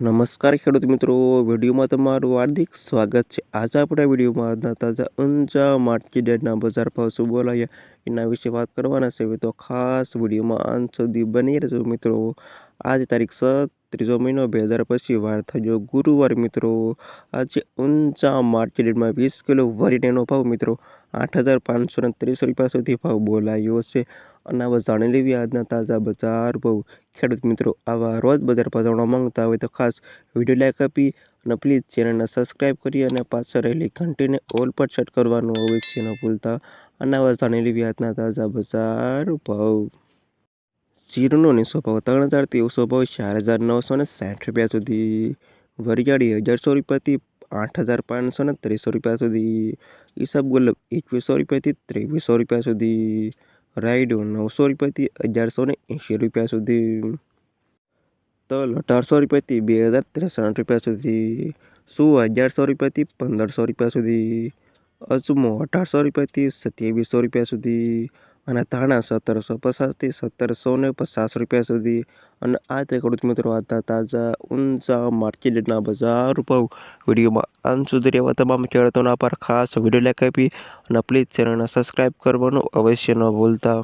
નમસ્કાર ખેડૂત મિત્રો, વિડીયોમાં તમારું હાર્દિક સ્વાગત છે. આજે આપણે વિડીયોમાં તાજા ઊંચા ડેડના બજાર ભાવ શું બોલાયા એના વિશે વાત કરવાના છે. તો ખાસ વિડીયોમાં અંત સુધી બની રહેજો મિત્રો. આજ તારીખ સત ત્રીજો મહિનો બે હજાર પછી વાર થયો. ગુરુવાર મિત્રો, આજે ઊંચા માર્કેટમાં વીસ કિલો વરીનેનો ભાવ મિત્રો, આઠ હજાર પાંચસો ને ત્રીસ રૂપિયા સુધી ભાવ બોલાયો છે. અને હવે જાણી લેવી આજના તાજા બજાર ભાવ. ખેડૂત મિત્રો, આવા રોજ બજાર પધારવા માંગતા હોય તો ખાસ વીડિયો લાઈક આપી અને પ્લીઝ ચેનલને સબસ્ક્રાઈબ કરી અને પાછળ રહેલી ઘંટીને ઓલ પર સેટ કરવાનું હોય છે ન ભૂલતા. અને હવે જાણી લેવી આજના તાજા બજાર ભાવ. જીરુનો નીસો સ્વભાવ ત્રણ હજાર ત્રેવીસો ભાવ ચાર હજાર નવસો ને સાઠ રૂપિયા સુધી વરિયાળી અગિયારસો રૂપિયાથી આઠ હજાર પાંચસો ને ત્રીસો રૂપિયા સુધી ઈસબ ગુલ એકવીસો રૂપિયાથી ત્રેવીસો રૂપિયા સુધી, રાયડો નવસો રૂપિયાથી અગિયારસો ને એંશી રૂપિયા સુધી, તલ અઢારસો રૂપિયાથી બે હજાર ત્રેસઠ રૂપિયા સુધી શું અગિયારસો રૂપિયાથી પંદરસો રૂપિયા સુધી, અજમો અઢારસો રૂપિયાથી સત્યાવીસો રૂપિયા સુધી અને ધાણા સત્તરસો પચાસથી સત્તરસો ને પચાસ રૂપિયા સુધી. અને આ તે ખેડૂત મિત્રો આજના તાજા ઊંચા માર્કેટના બજાર ભાવ વિડીયોમાં અંત સુધી રહેવા તમામ ખેડૂતોના પર ખાસ વીડિયો લાઈક આપી અને પ્લીઝ ચેનલને સબસ્ક્રાઈબ કરવાનું અવશ્ય ન ભૂલતા.